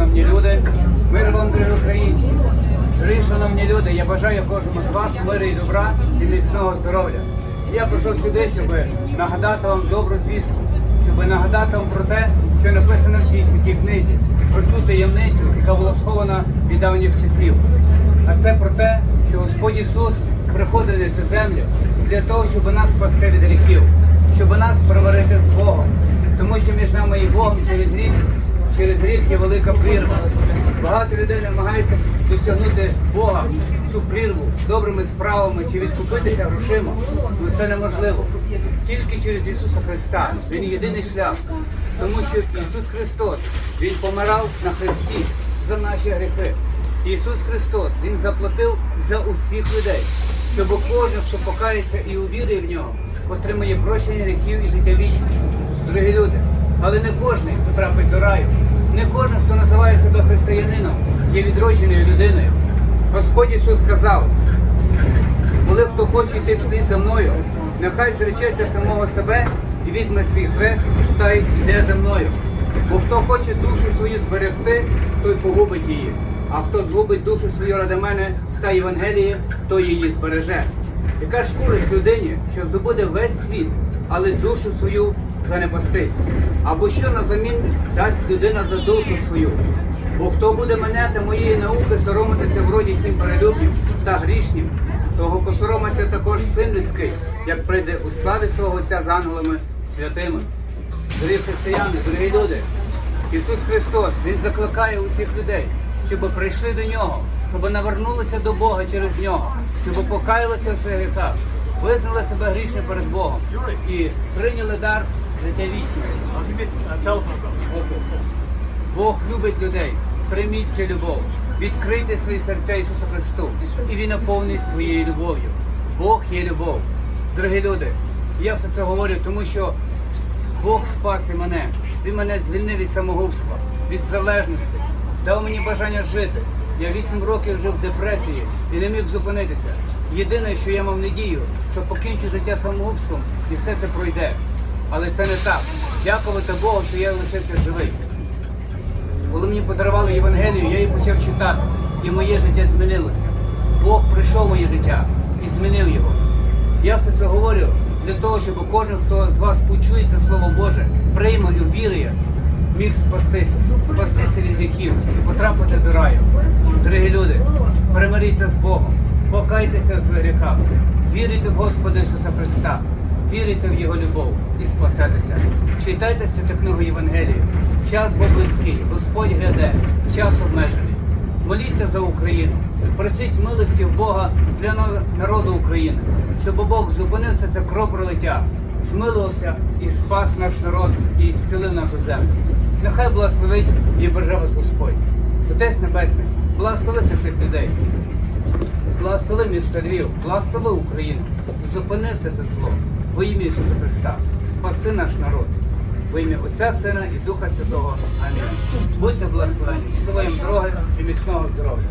шановні люди, мир вам, дорогі українці. Дорогі шановні люди, я бажаю кожному з вас миру і добра і міцного здоров'я. Я прийшов сюди, щоб нагадати вам добру звістку, щоб нагадати вам про те, що написано в цій святій книзі, про цю таємницю, яка була схована від давніх часів. А це про те, що Господь Ісус приходить на цю землю для того, щоб нас спасти від гріхів, щоб нас приварити з Богом. Тому що між нами і Богом через рік, через рік є велика прірва. Багато людей намагаються досягнути Бога цю прірву добрими справами чи відкупитися грошима. Ну це неможливо. Тільки через Ісуса Христа. Він єдиний шлях. Тому що Ісус Христос Він помирав на Христі за наші гріхи. Ісус Христос Він заплатив за усіх людей, щоб кожен, хто покається і увірує в нього, отримає прощення гріхів і життя вічне. Дорогі люди, але не кожен потрапить до раю, не кожен, хто називає себе християнином, є відродженою людиною. Господь Ісус сказав, коли хто хоче йти вслід за мною, нехай зречеться самого себе і візьме свій хрест та йде за мною. Бо хто хоче душу свою зберегти, той погубить її. А хто згубить душу свою ради мене та Євангелії, той її збереже. Яка ж користь людині, що здобуде весь світ, але душу свою занепастить? Або що назамін дасть людина за душу свою? Бо хто буде мене та моєї науки соромитися в роді цим перелюбнім та грішнім, того посоромиться також син людський, як прийде у славі свого Отця з ангелами святими. Дорогі християни, дорогі люди, Ісус Христос, Він закликає усіх людей, щоб прийшли до нього, щоб навернулися до Бога через нього, щоб покаялися в своїх гріхах, визнали себе грішними перед Богом і прийняли дар call. Бог любить людей. Прийміть цю любов. Відкрийте свої серця Ісусу Христу, і Він наповнить своєю любов'ю. Бог є любов. Дорогі люди, я все це говорю, тому що Бог спас і мене. Він мене звільнив від самогубства, від залежності, дав мені бажання жити. Я вісім років жив в депресії і не міг зупинитися. Єдине, що я мав надію, що покінчу життя самогубством і все це пройде. Але це не так. Дякувати Богу, що я лишився живий. Коли мені подарували Євангелію, я її почав читати, і моє життя змінилося. Бог прийшов в моє життя і змінив його. Я все це говорю для того, щоб кожен, хто з вас почує це Слово Боже, прийме і вірує, міг спастися, спастися від гріхів і потрапити до раю. Дорогі люди, примиріться з Богом, покайтеся у своїх гріхах, вірите в Господа Ісуса Христа, вірите в Його любов і спасетеся. Читайте святу книгу Євангелію. Час був близький, Господь гряде, час обмежений. Моліться за Україну, просіть милості в Бога для народу України, щоб Бог зупинив це, кровопролиття, змилувався і спас наш народ і зцілив нашу землю. Нехай благословить і береже вас Господь. Отець Небесний, благослови цих людей. Благослови місто Львів, благослови Україну. Зупини все це слово. Во ім'я Ісуса Христа. Спаси наш народ. Во ім'я Отця, Сина і Духа Святого. Амінь. Будьте благословені, щасливої їм дороги і міцного здоров'я.